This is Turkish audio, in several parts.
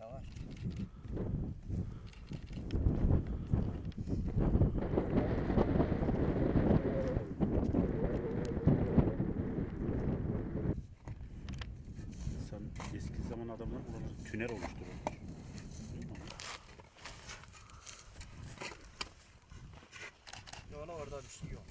Yavaş. Sen eski zaman adamlar buraları tünel oluşturur. Ona orada bir şey yok.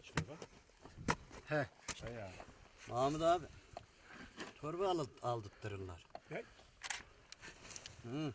Çıkıyor bak. He. Bayağı. Mahmut abi. Torba alıp aldırtırırlar. He. Hı.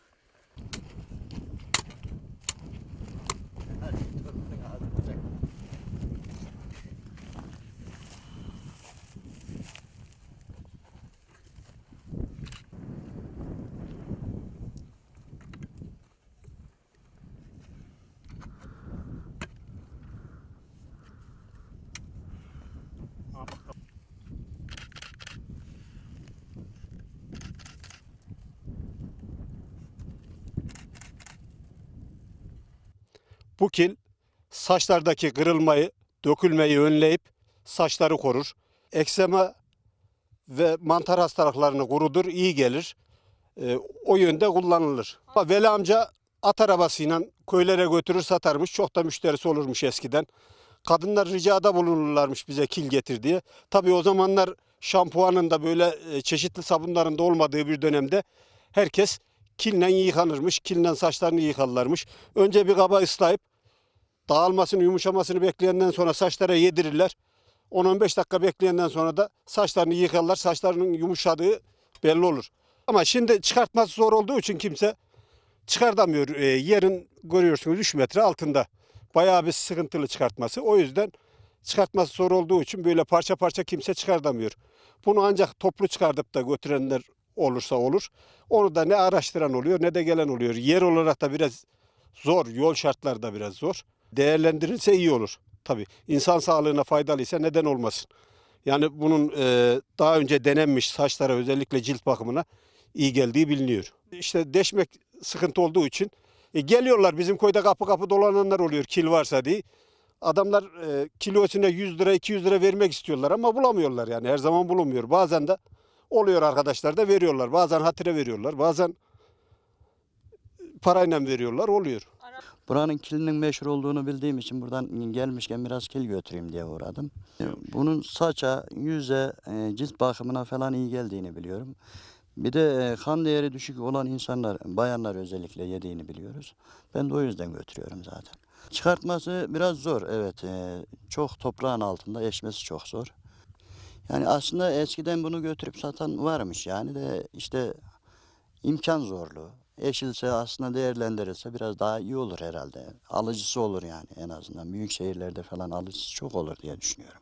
Bu kil saçlardaki kırılmayı, dökülmeyi önleyip saçları korur. Eksema ve mantar hastalıklarını kurudur, iyi gelir. Ee, o yönde kullanılır. Veli amca at arabasıyla köylere götürür satarmış. Çok da müşterisi olurmuş eskiden. Kadınlar ricada bulunurlarmış bize kil getir diye. Tabii o zamanlar şampuanın da böyle e, çeşitli sabunların da olmadığı bir dönemde herkes kille yıkanırmış. Kille saçlarını yıkarlarmış. Önce bir kaba ıslayıp dağılmasını, yumuşamasını bekleyenden sonra saçlara yedirirler. 10-15 dakika bekleyenden sonra da saçlarını yıkarlar. Saçlarının yumuşadığı belli olur. Ama şimdi çıkartması zor olduğu için kimse çıkartamıyor. E, yerin görüyorsunuz 3 metre altında. Bayağı bir sıkıntılı çıkartması. O yüzden çıkartması zor olduğu için böyle parça parça kimse çıkartamıyor. Bunu ancak toplu çıkartıp da götürenler olursa olur. Onu da ne araştıran oluyor ne de gelen oluyor. Yer olarak da biraz zor. Yol şartları da biraz zor. Değerlendirilse iyi olur. Tabii insan sağlığına faydalıysa neden olmasın. Yani bunun e, daha önce denenmiş saçlara özellikle cilt bakımına iyi geldiği biliniyor. İşte deşmek sıkıntı olduğu için e, geliyorlar bizim köyde kapı kapı dolananlar oluyor kil varsa diye. Adamlar e, kilosuna 100 lira 200 lira vermek istiyorlar ama bulamıyorlar yani her zaman bulunmuyor. Bazen de oluyor arkadaşlar da veriyorlar. Bazen hatire veriyorlar. Bazen parayla veriyorlar oluyor. Buranın kilinin meşhur olduğunu bildiğim için buradan gelmişken biraz kil götüreyim diye uğradım. Bunun saça, yüze, e, cilt bakımına falan iyi geldiğini biliyorum. Bir de e, kan değeri düşük olan insanlar, bayanlar özellikle yediğini biliyoruz. Ben de o yüzden götürüyorum zaten. Çıkartması biraz zor evet. e, Çok toprağın altında eşmesi çok zor. Yani aslında eskiden bunu götürüp satan varmış yani de işte imkan zorluğu. Eşilse aslında değerlendirilse biraz daha iyi olur herhalde. Alıcısı olur yani en azından. Büyük şehirlerde falan alıcısı çok olur diye düşünüyorum.